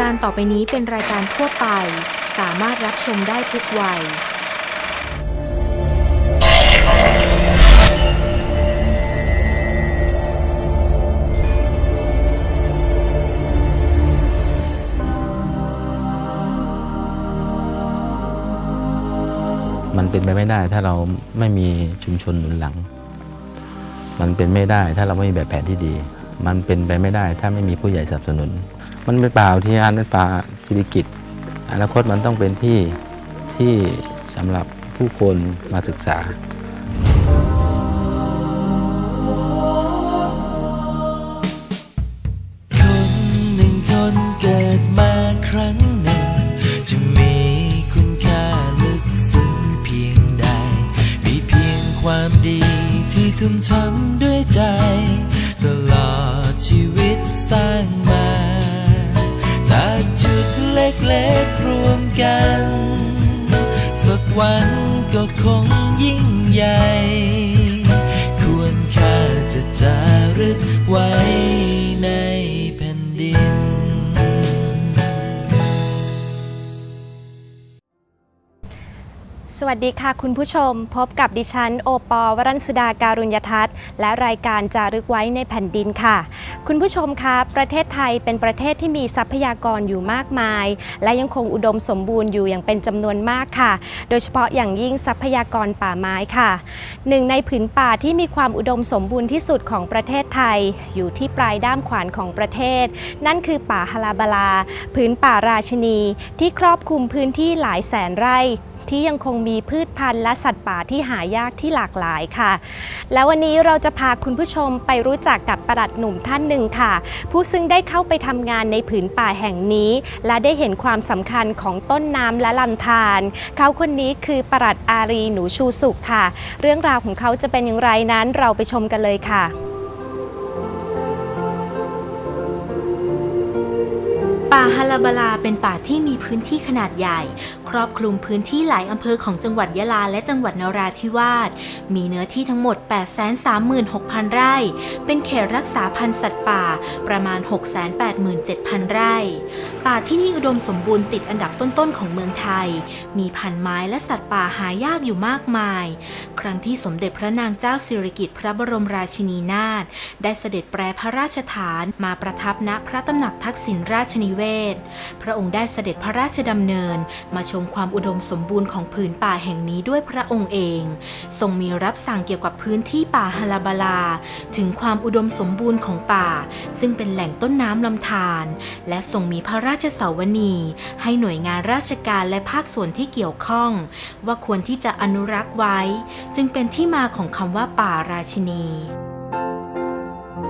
การต่อไปนี้เป็นรายการทั่วไป สามารถรับชมได้ทุกวัย มันเป็นไปไม่ได้ถ้าเราไม่มีชุมชนหนุนหลัง มันเป็นไม่ได้ถ้าเราไม่มีแบบแผนที่ดี มันเป็นไปไม่ได้ถ้าไม่มีผู้ใหญ่สนับสนุน มันเป็นป่าอุทยานเป็นป่าศิริกิจอนาคตมันต้องเป็นที่ที่สำหรับผู้คนมาศึกษา วันก็คงยิ่งใหญ่ ควรค่าจะจารึกไว้ สวัสดีค่ะคุณผู้ชม พบกับดิฉัน โอปอวรัญสุดาการุญยทัศน์ และรายการจารึกไว้ในแผ่นดินค่ะ คุณผู้ชมคะประเทศไทยเป็นประเทศที่มีทรัพยากรอยู่มากมาย และยังคงอุดมสมบูรณ์อยู่อย่างเป็นจำนวนมากค่ะ โดยเฉพาะอย่างยิ่งทรัพยากรป่าไม้ค่ะหนึ่งในผืนป่าที่มีความอุดมสมบูรณ์ที่สุดของประเทศไทย อยู่ที่ปลายด้ามขวานของประเทศ นั่นคือป่าฮาราบาลาผืนป่าราชินี ที่ครอบคลุมพื้นที่หลายแสนไร่ ที่ยังคงมีพืชพันธุ์และสัตว์ป่าที่หายากที่หลากหลายค่ะ แล้ววันนี้เราจะพาคุณผู้ชมไปรู้จักกับประหลัดหนุ่มท่านหนึ่งค่ะ ผู้ซึ่งได้เข้าไปทำงานในผืนป่าแห่งนี้ และได้เห็นความสำคัญของต้นน้ำและลำธารเขาคนนี้คือประหลัดอารีหนูชูสุขค่ะ เรื่องราวของเขาจะเป็นอย่างไรนั้นเราไปชมกันเลยค่ะป่าฮาราบาลาเป็นป่าที่มีพื้นที่ขนาดใหญ่ รอบคลุมพื้นที่หลายอำเภอของจังหวัดยะลาและจังหวัดนราธิวาส มีเนื้อที่ทั้งหมด 836,000 ไร่ เป็นเขตรักษาพันธุ์สัตว์ป่าประมาณ 687,000 ไร่ ป่าที่นี่อุดมสมบูรณ์ติดอันดับต้นๆของเมืองไทย มีพันธุ์ไม้และสัตว์ป่าหายากอยู่มากมาย ครั้งที่สมเด็จพระนางเจ้าสิริกิติ์พระบรมราชินีนาถได้เสด็จแปรพระราชฐานมาประทับณพระตำหนักทักษิณราชนิเวศ พระองค์ได้เสด็จพระราชดำเนินมาชมความอุดมสมบูรณ์ของผืนป่าแห่งนี้ด้วยพระองค์เอง ทรงมีรับสั่งเกี่ยวกับพื้นที่ป่าฮาราบาลา ถึงความอุดมสมบูรณ์ของป่า ซึ่งเป็นแหล่งต้นน้ำลำธารและทรงมีพระราชเสาวนี ให้หน่วยงานราชการและภาคส่วนที่เกี่ยวข้อง ว่าควรที่จะอนุรักษ์ไว้ จึงเป็นที่มาของคำว่าป่าราชินี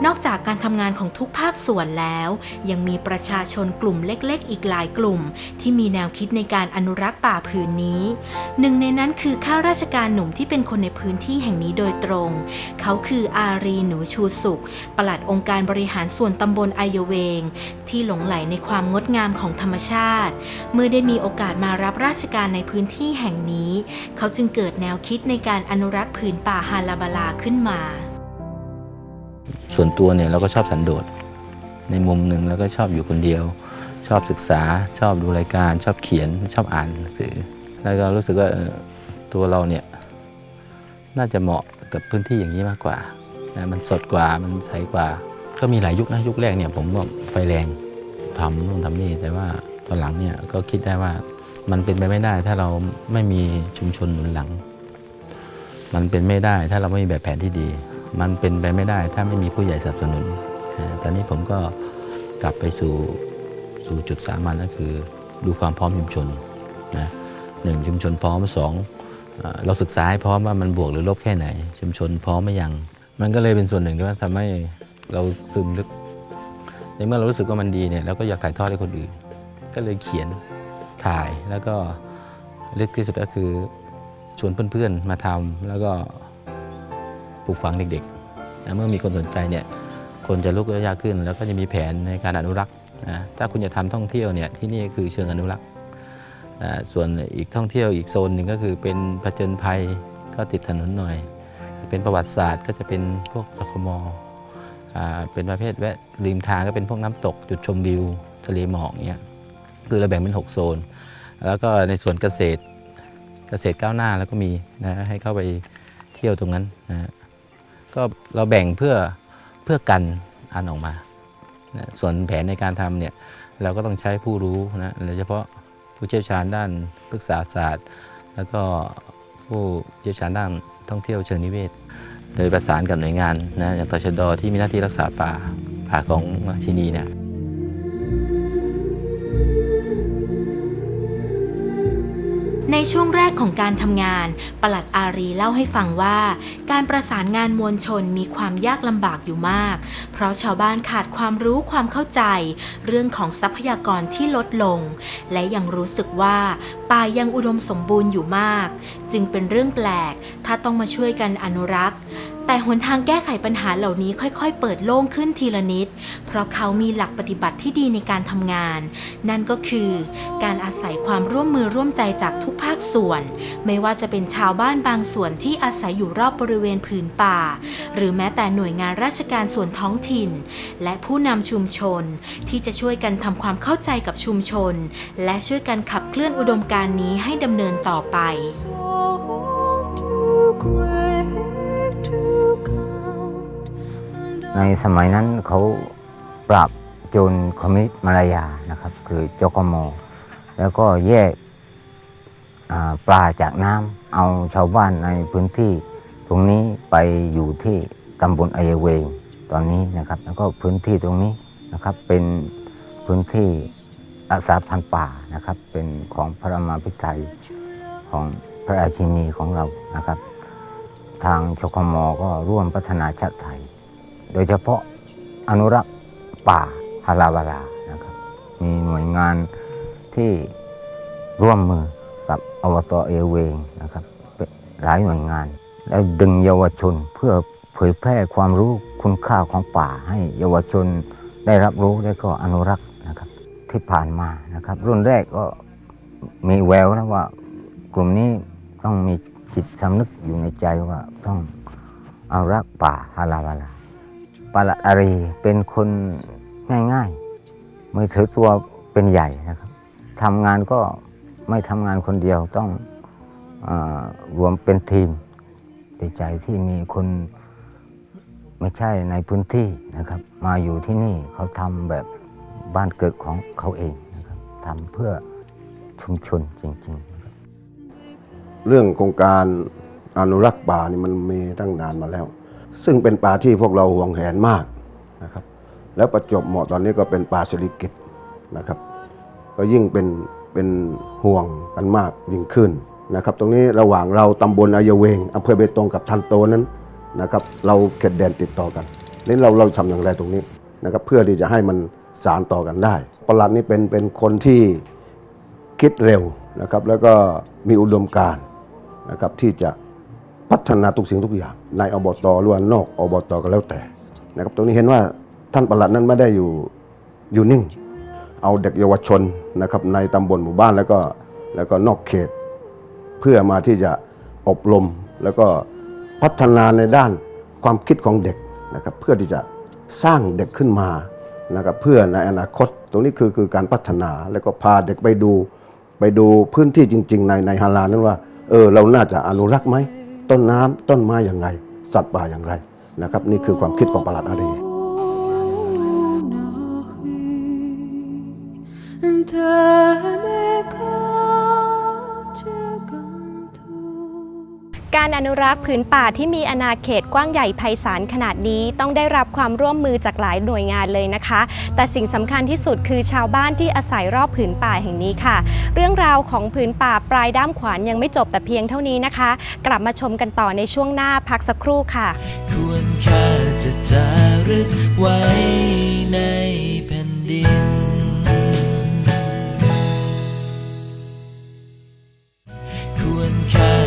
นอกจากการทำงานของทุกภาคส่วนแล้ว ยังมีประชาชนกลุ่มเล็กๆ อีกหลายกลุ่ม ที่มีแนวคิดในการอนุรักษ์ป่าผืนนี้ หนึ่งในนั้นคือข้าราชการหนุ่มที่เป็นคนในพื้นที่แห่งนี้โดยตรง เขาคืออารีหนูชูสุขปลัดองค์การบริหารส่วนตำบลไอยเวง ที่หลงไหลในความงดงามของธรรมชาติ เมื่อได้มีโอกาสมารับราชการในพื้นที่แห่งนี้ เขาจึงเกิดแนวคิดในการอนุรักษ์ผืนป่าฮาราบาลาขึ้นมา ส่วนตัวเนี่ยเราก็ชอบสันโดษในมุมหนึ่งแล้วก็ชอบอยู่คนเดียว ชอบศึกษาชอบดูรายการ ชอบเขียนชอบอ่านหนังสือ แล้วก็รู้สึกว่าตัวเราเนี่ยน่าจะเหมาะกับพื้นที่อย่างนี้มากกว่านะมันสดกว่ามันใสกว่า ก็มีหลายยุคนะยุคแรกเนี่ยผมก็ไฟแรงทำนู่นทำนี่แต่ว่าตอนหลังเนี่ยก็คิดได้ว่ามันเป็นไปไม่ได้ถ้าเราไม่มีชุมชนหนุนหลัง มันเป็นไม่ได้ถ้าเราไม่มีแบบแผนที่ดี มันเป็นไปไม่ได้ถ้าไม่มีผู้ใหญ่สนับสนุน ตอนนี้ผมก็กลับไปสู่สู่จุดสามัญก็คือ ดูความพร้อมชุมชนนะหนึ่งชุมชนพร้อมสองเราศึกษาให้พร้อมว่ามันบวกหรือลบแค่ไหน ชุมชนพร้อมไหมยัง มันก็เลยเป็นส่วนหนึ่งที่ว่าทำให้เราซึมลึก ในเมื่อเรารู้สึกว่ามันดีเนี่ยเราก็อยากถ่ายทอดให้คนอื่น ก็เลยเขียนถ่ายแล้วก็ลึกที่สุดก็คือชวนเพื่อนๆมาทำแล้วก็ ปลูกฝังเด็กๆนะเมื่อมีคนสนใจเนี่ยคนจะลุกยากขึ้น แล้วก็จะมีแผนในการอนุรักษ์นะถ้าคุณจะทำท่องเที่ยวเนี่ยที่นี่คือเชิงอนุรักษ์นะส่วนอีกท่องเที่ยวอีกโซนหนึ่งก็คือเป็นผจญภัยก็ติดถนนหน่อย เป็นประวัติศาสตร์ก็จะเป็นพวกรคมอเป็นประเภทแวะริมทางก็เป็นพวกน้ำตกจุดชมวิวทะเลหมอกเนี่ยคือเราแบ่งเป็น 6 โซน แล้วก็ในส่วนเกษตรเกษตรก้าวหน้าแล้วก็มีนะให้เข้าไปเที่ยวตรงนั้นนะ ก็เราแบ่งเพื่อเพื่อกันอันออกมานะส่วนแผนในการทำเนี่ยเราก็ต้องใช้ผู้รู้นะโดยเฉพาะผู้เชี่ยวชาญด้านพฤกษาศาสตร์ แล้วก็ผู้เชี่ยวชาญด้านท่องเที่ยวเชิงนิเวศ โดยประสานกับหน่วยงานนะอย่างตชดที่มีหน้าที่รักษาป่าป่าของราชินีเนี่ย ในช่วงแรกของการทำงาน ปลัดอารีเล่าให้ฟังว่า การประสานงานมวลชนมีความยากลำบากอยู่มาก เพราะชาวบ้านขาดความรู้ความเข้าใจ เรื่องของทรัพยากรที่ลดลง และยังรู้สึกว่าป่ายังอุดมสมบูรณ์อยู่มาก จึงเป็นเรื่องแปลก ถ้าต้องมาช่วยกันอนุรักษ์ หนทางแก้ไขปัญหาเหล่านี้ค่อยๆ เปิดโล่งขึ้นทีละนิด เพราะเขามีหลักปฏิบัติที่ดีในการทำงาน นั่นก็คือการอาศัยความร่วมมือร่วมใจจากทุกภาคส่วน ไม่ว่าจะเป็นชาวบ้านบางส่วนที่อาศัยอยู่รอบบริเวณผืนป่า หรือแม้แต่หน่วยงานราชการส่วนท้องถิ่น และผู้นำชุมชน ที่จะช่วยกันทำความเข้าใจกับชุมชน และช่วยกันขับเคลื่อนอุดมการณ์นี้ให้ดำเนินต่อไป ในสมัยนั้นเขาปราบโจรคอมมิวนิสต์มาลายานะครับ คือจกมแล้วก็แยกปลาจากน้ำเอาชาวบ้านในพื้นที่ ตรงนี้ไปอยู่ที่ตำบลอายเวงตอนนี้นะครับ แล้วก็พื้นที่ตรงนี้นะครับเป็นพื้นที่รักษาพันธุ์ป่านะครับ เป็นของพระมาภิไธยของพระราชินีของเรานะครับ ทางชกมก็ร่วมพัฒนาชาติไทย โดยเฉพาะอนุรักษ์ป่าฮาราบารานะครับ มีหน่วยงานที่ร่วมมือกับอบตเอเวงนะครับหลายหน่วยงาน แล้วดึงเยาวชนเพื่อเผยแพร่ความรู้คุณค่าของป่าให้เยาวชนได้รับรู้และก็อนุรักษ์นะครับที่ผ่านมานะครับ รุ่นแรกก็มีแววนะว่ากลุ่มนี้ต้องมีจิตสำนึกอยู่ในใจว่าต้องเอารักษ์ป่าฮาราบาลา ปาละอารีเป็นคนง่ายๆ มือถือตัวเป็นใหญ่นะครับทำงานก็ไม่ทำงานคนเดียวต้องออรวมเป็นทีมดีใจที่มีคนไม่ใช่ในพื้นที่นะครับ มาอยู่ที่นี่เขาทำแบบบ้านเกิดของเขาเองนะครับทำเพื่อชุมชนจริงๆ เรื่องโครงการอนุรักษ์ป่านี่มันมีตั้งนานมาแล้ว ซึ่งเป็นป่าที่พวกเราห่วงแหนมากนะครับ แล้วประจบเหมาะตอนนี้ก็เป็นป่าเศรษฐกิจนะครับ ก็ยิ่งเป็นเป็นห่วงกันมากยิ่งขึ้นนะครับ ตรงนี้ระหว่างเราตำบลอายเวงอำเภอเบตงกับทันโตนั้นนะครับ เราเขตแดนติดต่อกันนี่เราเราทำอย่างไรตรงนี้นะครับ เพื่อที่จะให้มันสารต่อกันได้ประหลัดนี่เป็นเป็นคนที่คิดเร็วนะครับ แล้วก็มีอุดมการณ์นะครับที่จะ พัฒนาทุกสิ่งทุกอย่าง ในอบตหรือว่านอกอบตก็แล้วแต่นะครับตรงนี้เห็นว่าท่านประหลัดนั้นไม่ได้อยู่อยู่นิ่ง เอาเด็กเยาวชนนะครับในตำบลหมู่บ้านแล้วก็แล้วก็นอกเขต เพื่อมาที่จะอบรมแล้วก็พัฒนาในด้านความคิดของเด็กนะครับเพื่อที่จะสร้างเด็กขึ้นมานะครับเพื่อในอนาคต ตรงนี้คือคือการพัฒนาแล้วก็พาเด็กไปดู ไปดูพื้นที่จริง ๆ ในในฮารานั้นว่าเออเราน่าจะอนุรักษ์ไหม ต้นน้ำต้นไม้อย่างไร สัตว์ป่าอย่างไรนะครับ นี่คือความคิดของประหลัดอารี การอนุรักษ์ผืนป่าที่มีอาณาเขตกว้างใหญ่ไพศาลขนาดนี้ ต้องได้รับความร่วมมือจากหลายหน่วยงานเลยนะคะ แต่สิ่งสำคัญที่สุดคือชาวบ้านที่อาศัยรอบผืนป่าแห่งนี้ค่ะ เรื่องราวของผืนป่าปลายด้ามขวานยังไม่จบแต่เพียงเท่านี้นะคะ กลับมาชมกันต่อในช่วงหน้าพักสักครู่ค่ะ ควรค่าจะจารึกไว้ในแผ่นดินควรค่า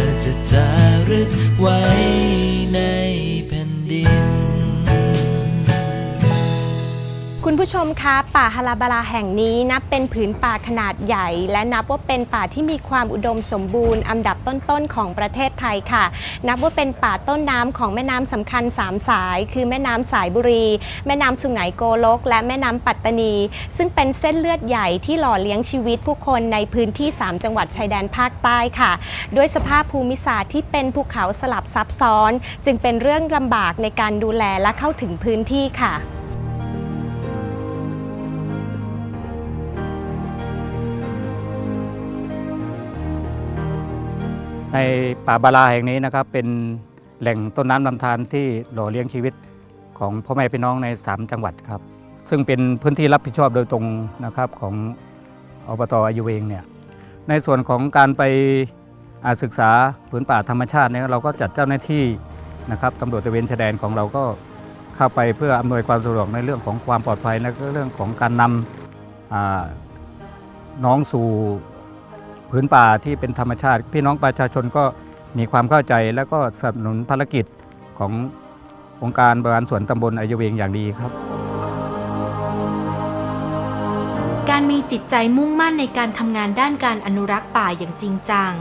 ารึกไว้ คุณผู้ชมคะป่าฮาราบาลาแห่งนี้นับเป็นผืนป่าขนาดใหญ่ และนับว่าเป็นป่าที่มีความอุดมสมบูรณ์อันดับต้นๆของประเทศไทยค่ะ นับว่าเป็นป่าต้นน้ำของแม่น้ำสำคัญ 3 สาย คือแม่น้ำสายบุรี แม่น้ำสุไหงโกลก และแม่น้ำปัตตานี ซึ่งเป็นเส้นเลือดใหญ่ที่หล่อเลี้ยงชีวิตผู้คนในพื้นที่ 3 จังหวัดชายแดนภาคใต้ค่ะ ด้วยสภาพภูมิศาสตร์ที่เป็นภูเขาสลับซับซ้อน จึงเป็นเรื่องลำบากในการดูแลและเข้าถึงพื้นที่ค่ะ ในป่าบาราแห่งนี้นะครับ เป็นแหล่งต้นน้ำลำธารที่หล่อเลี้ยงชีวิตของพ่อแม่พี่น้องใน 3 จังหวัดครับ ซึ่งเป็นพื้นที่รับผิดชอบโดยตรงนะครับของอบตอายุเวงเนี่ยในส่วนของการไปอ่าศึกษาผืนป่าธรรมชาติเนี่ยเราก็จัดเจ้าหน้าที่นะครับตำรวจตะเวนชายแดนของเราก็เข้าไปเพื่ออำนวยความสะดวกในเรื่องของความปลอดภัยและก็เรื่องของการนำอ่าน้องสู่ พื้นป่าที่เป็นธรรมชาติ พี่น้องประชาชนก็มีความเข้าใจและก็สนับสนุนภารกิจขององค์การบริหารส่วนตำบลอายเวงอย่างดีครับ การมีจิตใจมุ่งมั่นในการทำงานด้านการอนุรักษ์ป่าอย่างจริงจัง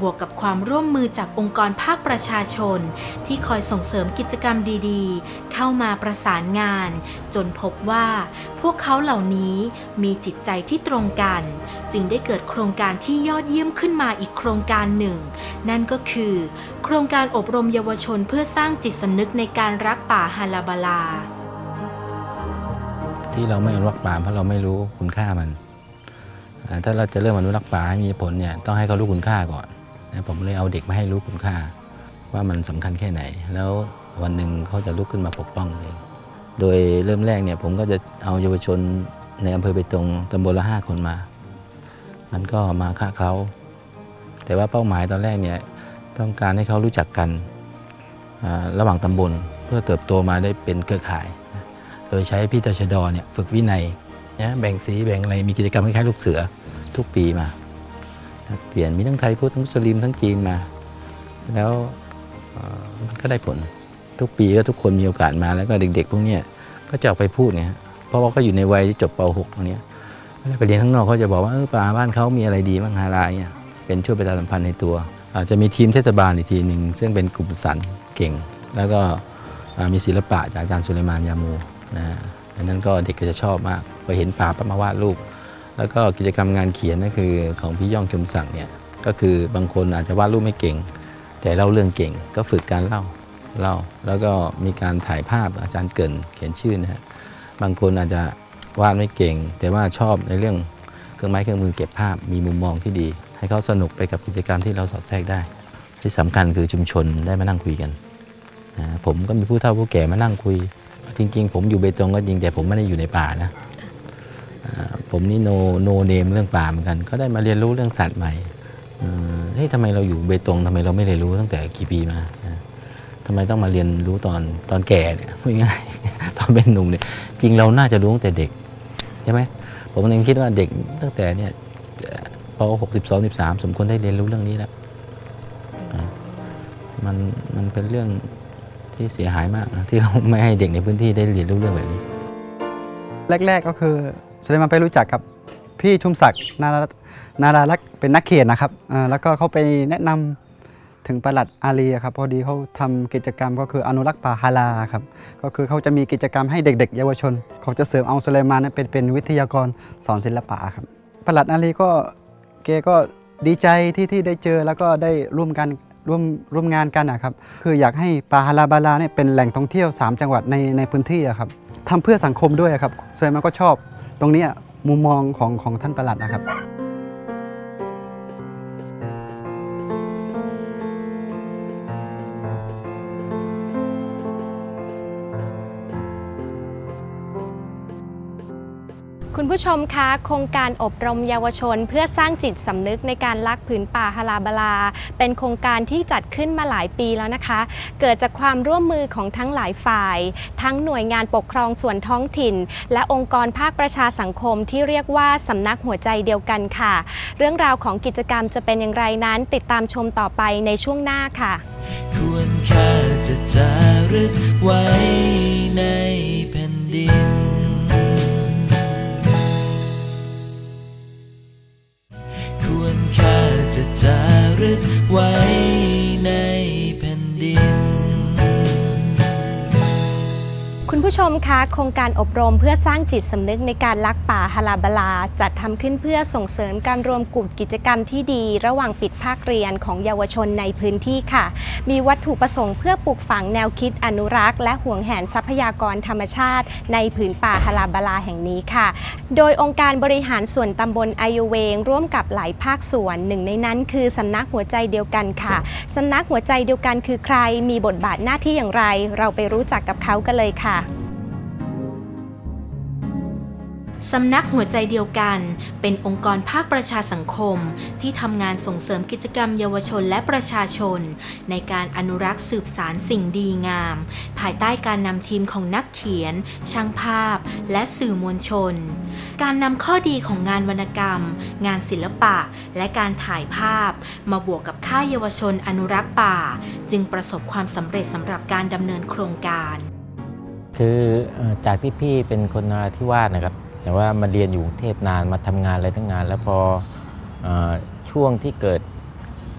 บวกกับความร่วมมือจากองค์กรภาคประชาชน ที่คอยส่งเสริมกิจกรรมดีๆ เข้ามาประสานงาน จนพบว่าพวกเขาเหล่านี้มีจิตใจที่ตรงกัน จึงได้เกิดโครงการที่ยอดเยี่ยมขึ้นมาอีกโครงการหนึ่ง นั่นก็คือ โครงการอบรมเยาวชนเพื่อสร้างจิตสำนึกในการรักป่าฮาลาบาลา ที่เราไม่อนุรักษ์ป่าเพราะเราไม่รู้คุณค่ามัน ถ้าเราจะเริ่มอนุรักษ์ป่าให้มีผลเนี่ยต้องให้เขารู้คุณค่าก่อนผมเลยเอาเด็กมาให้รู้คุณค่า ว่ามันสำคัญแค่ไหน แล้ววันหนึ่งเขาจะลุกขึ้นมาปกป้องเองโดยเริ่มแรกเนี่ยผมก็จะเอาเยาวชนในอำเภอเบตรงตำบลละห้าคนมา มันก็มาฆ่าเขา แต่ว่าเป้าหมายตอนแรกเนี่ยต้องการให้เขารู้จักกันระหว่างตำบลเพื่อเติบโตมาได้เป็นเครือข่าย โดยใช้พี่ตชดเนี่ยฝึกวินัยนะแบ่งสีแบ่งอะไรมีกิจกรรมคล้ายๆลูกเสือทุกปีมา เปลี่ยนมีทั้งไทยพุทธทั้งมุสลิมทั้งจีนมา แล้วมันก็ได้ผลทุกปีก็ทุกคนมีโอกาสมาแล้วก็เด็ก ๆ พวกนี้ก็จะออกไปพูดเนี่ยเพราะว่าก็อยู่ในวัยที่จบป .6 ตรงนี้ไปเรียนข้างนอกเขาจะบอกว่าเออป่าบ้านเขามีอะไรดีบ้างฮาลายเนี่ยเป็นช่วยประชาสัมพันธ์ในตัว อาจจะมีทีมเทศบาลอีกทีหนึ่งซึ่งเป็นกลุ่มสันเก่ง แล้วก็มีศิลปะจากอาจารย์สุเลมานยามู นะอันนั้นก็เด็กก็จะชอบมากพอเห็นป่าปั๊บมาวาดรูป แล้วก็กิจกรรมงานเขียนก็คือของพี่ย่องชมศักดิ์เนี่ยก็คือบางคนอาจจะวาดรูปไม่เก่ง แต่เล่าเรื่องเก่ง ก็ฝึกการเล่าเล่า แล้วก็มีการถ่ายภาพอาจารย์เกินเขียนชื่อนะฮะบางคนอาจจะวาดไม่เก่ง แต่ว่าชอบในเรื่องเครื่องไม้เครื่องมือเก็บภาพมีมุมมองที่ดี ให้เขาสนุกไปกับกิจกรรมที่เราสอดแทรกได้ ที่สำคัญคือชุมชนได้มานั่งคุยกันนะผมก็มีผู้เฒ่าผู้แก่มานั่งคุย จริง ๆ ผมอยู่เบตงก็จริงแต่ผมไม่ได้อยู่ในป่านะอ่าผมนี่โนโนเนมเรื่องป่าเหมือนกัน ก็ได้มาเรียนรู้เรื่องสัตว์ใหม่อืมเฮ้ยทำไมเราอยู่เบตงทำไมเราไม่เรียนรู้ตั้งแต่กี่ปีมานะทำไมต้องมาเรียนรู้ตอนตอนแก่เนี่ยพูดง่ายๆตอนเป็นหนุ่มเนี่ยจริงเราน่าจะรู้ตั้งแต่เด็กใช่ไหมผมยังคิดว่าเด็กตั้งแต่เนี่ยปหกสิบสองสิบสามสมควรได้เรียนรู้เรื่องนี้แล้วอ่ามันมันเป็นเรื่อง ที่เสียหายมากที่เราไม่ให้เด็กในพื้นที่ได้เรียนรู้เรื่องแบบนี้ แรก ๆก็คือสุเลมานไปรู้จักกับพี่ชุมศักดิ์นารานาราลักษ์เป็นนักเขียนนะครับแล้วก็เขาไปแนะนำถึงประหลัดอาลีครับพอดีเขาทำกิจกรรมก็คืออนุรักษ์ป่าฮาลาครับก็คือเขาจะมีกิจกรรมให้เด็ก ๆ เยาวชนเขาจะเสริมเอาสุเลมานนั้นเป็นเป็นวิทยากรสอนศิลปะครับประหลัดอาลีก็เกก็ดีใจที่ที่ได้เจอแล้วก็ได้ร่วมกัน ร่วมร่วมงานกันนะครับ คืออยากให้ป่าฮาลาบาลาเนี่ยเป็นแหล่งท่องเที่ยว 3 จังหวัดในในพื้นที่อะครับทำเพื่อสังคมด้วยครับส่วนมากก็ชอบตรงนี้มุมมองของของท่านประหลัดนะครับ คุณผู้ชมคะโครงการอบรมเยาวชน เพื่อสร้างจิตสำนึกในการรักผืนป่าฮาลาบลา เป็นโครงการที่จัดขึ้นมาหลายปีแล้วนะคะ เกิดจากความร่วมมือของทั้งหลายฝ่าย ทั้งหน่วยงานปกครองส่วนท้องถิ่น และองค์กรภาคประชาสังคมที่เรียกว่าสำนักหัวใจเดียวกันค่ะ เรื่องราวของกิจกรรมจะเป็นอย่างไรนั้น ติดตามชมต่อไปในช่วงหน้าค่ะควรค่าจะจารึกไว้ในแผ่นดิน จะจารึกไว้ ผู้ชมคะโครงการอบรมเพื่อสร้างจิตสำนึกในการรักป่าฮาลาบลา จัดทำขึ้นเพื่อส่งเสริมการรวมกลุ่มกิจกรรมที่ดี ระหว่างปิดภาคเรียนของเยาวชนในพื้นที่ค่ะ มีวัตถุประสงค์เพื่อปลูกฝังแนวคิดอนุรักษ์ และห่วงแหนทรัพยากรธรรมชาติ ในผืนป่าฮาลาบลาแห่งนี้ค่ะ โดยองค์การบริหารส่วนตำบลอายุเวง ร่วมกับหลายภาคส่วนหนึ่งในนั้น คือสำนักหัวใจเดียวกันค่ะสำนักหัวใจเดียวกันคือใคร มีบทบาทหน้าที่อย่างไร เราไปรู้จักกับเขากันเลยค่ะ สำนักหัวใจเดียวกัน เป็นองค์กรภาคประชาสังคม ที่ทำงานส่งเสริมกิจกรรมเยาวชนและประชาชน ในการอนุรักษ์สืบสารสิ่งดีงาม ภายใต้การนำทีมของนักเขียน ช่างภาพ และสื่อมวลชน การนำข้อดีของงานวรรณกรรม งานศิลปะ และการถ่ายภาพ มาบวกกับค่ายเยาวชนอนุรักษ์ป่า จึงประสบความสำเร็จสำหรับการดำเนินโครงการ คือจากที่พี่เป็นคนนราธิวาสนะครับ แต่ว่ามาเรียนอยู่กรุงเทพนานมาทำงานอะไรตั้งนาน แล้วพอออช่วงที่เกิด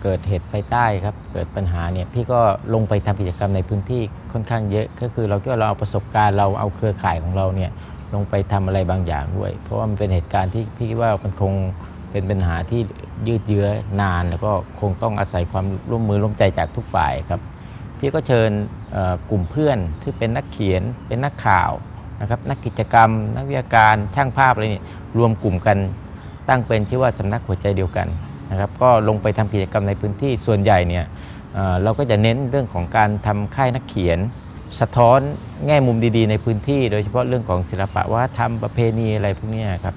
เกิดเหตุไฟใต้ครับเกิดปัญหาเนี่ยพี่ก็ลงไปทำกิจกรรมในพื้นที่ค่อนข้างเยอะก็คือเราคิดว่าเราเอาประสบการณ์เราเอาเครือข่ายของเราเนี่ยลงไปทำอะไรบางอย่างด้วย เพราะว่ามันเป็นเหตุการณ์ที่พี่คิดว่ามันคงเป็นปัญหาที่ยืดเยื้อนาน แล้วก็คงต้องอาศัยความร่วมมือร่วมใจจากทุกฝ่ายครับ พี่ก็เชิญกลุ่มเพื่อนที่เป็นนักเขียนเป็นนักข่าว นะครับนักกิจกรรม นักวิทยาการช่างภาพอะไรนี่รวมกลุ่มกันตั้งเป็นชื่อว่าสำนักหัวใจเดียวกันนะครับก็ลงไปทำกิจกรรมในพื้นที่ส่วนใหญ่เนี่ยเราก็จะเน้นเรื่องของการทำค่ายนักเขียน สะท้อนแง่มุมดีๆ ในพื้นที่ โดยเฉพาะเรื่องของศิลปะวัฒนธรรมประเพณีอะไรพวกนี้ครับ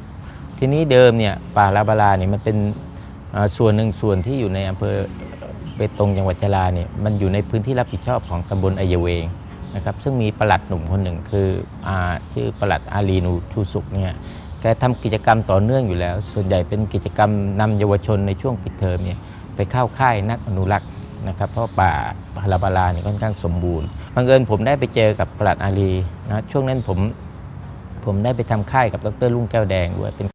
ทีนี้เดิมเนี่ยป่าลาบาลาเนี่ยมันเป็นส่วนหนึ่งส่วนที่อยู่ในอำเภอเบตงจังหวัดยะลาเนี่ยมันอยู่ในพื้นที่รับผิดชอบของตำบลอายเวง นะครับซึ่งมีประหลัดหนุ่มคนหนึ่งคืออาชื่อประหลัดอาลีนูชูสุกเนี่ยแกทำกิจกรรมต่อเนื่องอยู่แล้ว ส่วนใหญ่เป็นกิจกรรมนำเยาวชนในช่วงปิดเทอมเนี่ยไปเข้าค่ายนักอนุรักษ์นะครับเพราะป่าพาราบาลาเนี่ยค่อนข้างสมบูรณ์บังเอิญผมได้ไปเจอกับประหลัดอาลีนะช่วงนั้นผมผมได้ไปทำค่ายกับดรลุงแก้วแดงด้วยเป็น